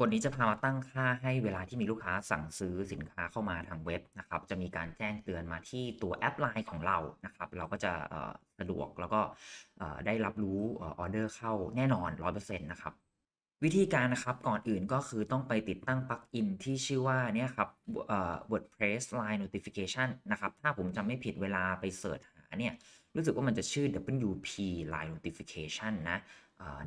บทนี้จะพามาตั้งค่าให้เวลาที่มีลูกค้าสั่งซื้อสินค้าเข้ามาทางเว็บนะครับ จะมีการแจ้งเตือนมาที่ตัวแอปไลน์ของเรานะครับ เราก็จะสะดวกแล้วก็ได้รับรู้ออเดอร์เข้าแน่นอน 100%นะครับ วิธีการนะครับก่อนอื่นก็คือต้องไปติดตั้งปลั๊กอินที่ชื่อว่าเนี่ยครับ WordPress Line Notification นะครับ ถ้าผมจำไม่ผิดเวลาไปเสิร์ชหาเนี่ยรู้สึกว่ามันจะชื่อ WP Line Notification นะ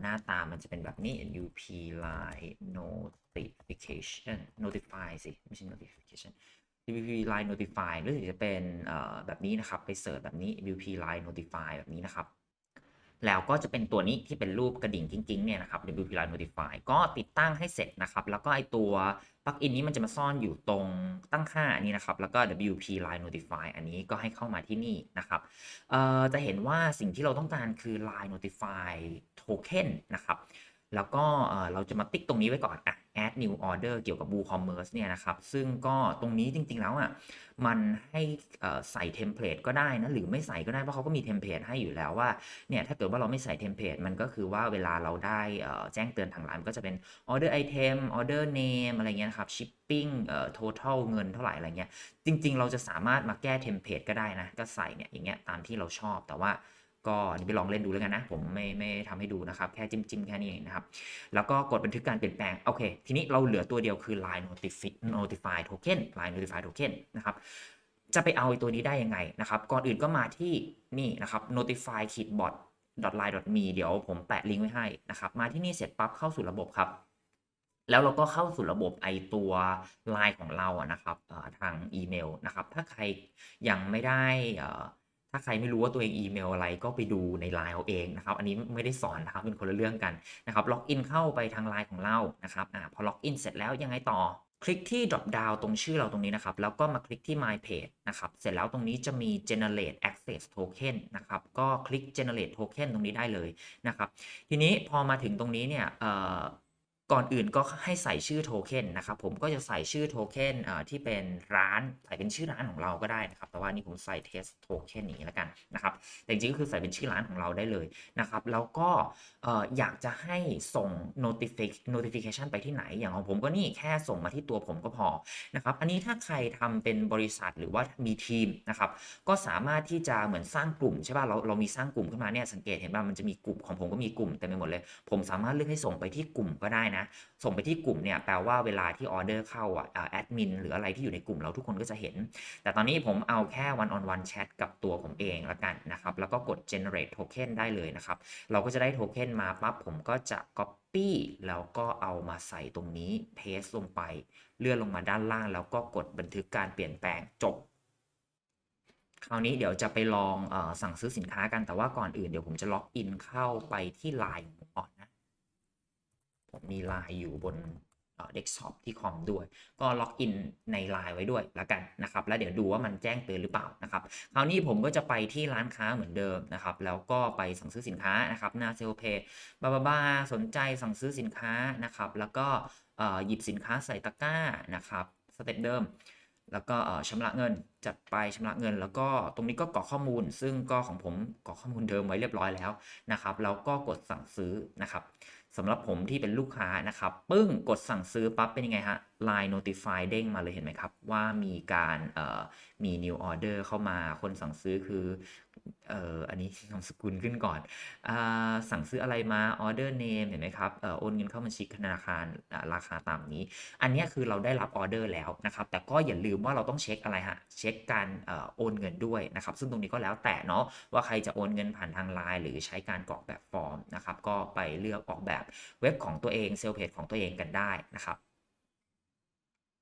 หน้าตามันจะเป็นแบบนี้ upline Notification Notify สิ ไม่ใช่ Notification upline Notify รู้สึกจะเป็นแบบนี้นะครับ ไปเสิร์ชแบบนี้ upline Notify แบบนี้นะครับ แล้วก็จะเป็นตัวนี้ที่เป็นรูปกระดิ่งจริงๆเนี่ยนะครับ WP Line Notify ก็ติดตั้งให้เสร็จนะครับ แล้วก็ไอตัวปลั๊กอินนี้มันจะมาซ่อนอยู่ตรงตั้งค่านี้นะครับ แล้วก็ WP Line Notify อันนี้ก็ให้เข้ามาที่นี่นะครับเอ่อจะเห็นว่าสิ่งที่เราต้องการคือ Line Notify Token นะครับ แล้วก็เราจะมาติ๊กตรงนี้ไว้ก่อนอะ add new order เกี่ยวกับ WooCommerce เนี่ยนะครับ ซึ่งก็ตรงนี้จริง ๆ แล้วอะ มันให้ใส่เทมเพลตก็ได้นะ หรือไม่ใส่ก็ได้ เพราะเขาก็มีเทมเพลตให้อยู่แล้วว่า เนี่ย ถ้าเกิดว่าเราไม่ใส่เทมเพลต มันก็คือว่าเวลาเราได้แจ้งเตือนทางไลน์มันก็จะเป็น order item order name อะไรเงี้ยนะครับ shipping เอ่อ total เงินเท่าไหร่อะไรเงี้ย จริง ๆ เราจะสามารถมาแก้เทมเพลตก็ได้นะ ก็ใส่เนี่ยอย่างเงี้ยตามที่เราชอบ แต่ว่า ก็นี่ไปลองเล่นดูแล้วกันนะ ผมไม่ไม่ทำให้ดูนะครับ แค่จิ้มจิ้มแค่นี้เองนะครับ แล้วก็กดบันทึกการเปลี่ยนแปลง โอเค ทีนี้เราเหลือตัวเดียวคือ line notify notify token line notify token นะครับ จะไปเอาตัวนี้ได้ยังไงนะครับ ก่อนอื่นก็มาที่นี่นะครับ notify ขีด bot line me เดี๋ยวผมแปะลิงก์ไว้ให้นะครับ มาที่นี่เสร็จปั๊บเข้าสู่ระบบครับแล้วเราก็เข้าสู่ระบบไอตัว Line ของเราอะนะครับทางอีเมลนะครับ ถ้าใครยังไม่ได้อ่อ ถ้าใครไม่รู้ว่าตัวเองอีเมลอะไรก็ไปดูใน Line เอาเองนะครับ อันนี้ไม่ได้สอนนะครับเป็นคนละเรื่องกันนะครับ ล็อกอินเข้าไปทาง Line ของเรานะครับอ่าพอล็อกอินเสร็จแล้วยังไงต่อ คลิกที่ drop down ตรงชื่อเราตรงนี้นะครับ แล้วก็มาคลิกที่ my page นะครับ เสร็จแล้วตรงนี้จะมี generate access token นะครับ ก็คลิก generate token ตรงนี้ได้เลยนะครับ ทีนี้พอมาถึงตรงนี้เนี่ยเอ่อ ก่อนอื่นก็ให้ใส่ชื่อโทเค็นนะครับผมก็จะใส่ชื่อโทเค็นที่เป็นร้านใส่เป็นชื่อร้านของเราก็ได้นะครับแต่ว่านี่ผมใส่ test token อย่างนี้แล้วกันนะครับแต่จริงๆก็คือใส่เป็นชื่อร้านของเราได้เลยนะครับแล้วก็เอ่อยากจะให้ส่ง notific- notification ไปที่ไหนอย่างของผมก็นี่แค่ส่งมาที่ตัวผมก็พอนะครับอันนี้ถ้าใครทำเป็นบริษัทหรือว่ามีทีมนะครับก็สามารถที่จะเหมือนสร้างกลุ่มใช่ป่ะเราเรามีสร้างกลุ่มขึ้นมาเนี่ยสังเกตเห็นป่ะมันจะมีกลุ่มของผมก็มีกลุ่มเต็มไปหมดเลย ผมสามารถเลือกให้ส่งไปที่กลุ่มก็ได้นะส่งไปที่กลุ่มเนี่ยแปลว่าเวลาที่ออเดอร์เข้าอะแอดมินหรืออะไรที่อยู่ในกลุ่มเราทุกคนก็จะเห็น แต่ตอนนี้ผมเอาแค่ one on one chat กับตัวผมเองละกันนะครับ แล้วก็กด generate token ได้เลยนะครับ เราก็จะได้โทเค็นมาปั๊บผมก็จะ copy แล้วก็เอามาใส่ตรงนี้ paste ลงไป เลื่อนลงมาด้านล่าง แล้วก็กดบันทึกการเปลี่ยนแปลงจบคราวนี้เดี๋ยวจะไปลองอสั่งซื้อสินค้ากันแต่ว่าก่อนอื่นเดี๋ยวผมจะล็อกอินเข้าไปที่ Line ของผมก่อน นะผมมี Line อยู่บนเดสก์ท็อปที่คอมด้วย ก็ล็อกอินใน Line ไว้ด้วยแล้วกันนะครับ แล้วเดี๋ยวดูว่ามันแจ้งเตือนหรือเปล่านะครับ คราวนี้ผมก็จะไปที่ร้านค้าเหมือนเดิมนะครับ แล้วก็ไปสั่งซื้อสินค้านะครับ หน้าเซลเพย์บาบาบาสนใจสั่งซื้อสินค้านะครับ แล้วก็เอ่อหยิบสินค้าใส่ตะกร้านะครับ สเต็ปเดิม แล้วก็เอ่อชำระเงิน จัดไปชำระเงิน แล้วก็ตรงนี้ก็กรอกข้อมูล ซึ่งก็ของผมกรอกข้อมูลเดิมไว้เรียบร้อยแล้วนะครับ แล้วก็กดสั่งซื้อนะครับ สำหรับผมที่เป็นลูกค้านะครับ ปึ้งกดสั่งซื้อปั๊บเป็นยังไงฮะ Line Notify เด้งมาเลยเห็นไหมครับ ว่ามีการเอ่อมี new order เข้ามาคนสั่งซื้อคือเอ่ออันนี้นามสกุลขึ้นก่อนอ่าสั่งซื้ออะไรมา order name เห็นไหมครับเอ่อโอนเงินเข้าบัญชีธนาคารราคาตามนี้ อันนี้คือเราได้รับออเดอร์แล้วนะครับ แต่ก็อย่าลืมว่าเราต้องเช็คอะไรฮะ เช็คการเอ่อโอนเงินด้วยนะครับ ซึ่งตรงนี้ก็แล้วแต่เนาะว่าใครจะโอนเงินผ่านทางไลน์หรือใช้การกรอกแบบฟอร์มนะครับ ก็ไปเลือกออกแบบแบบเว็บของตัวเองเซลล์เพจของตัวเองกันได้นะครับ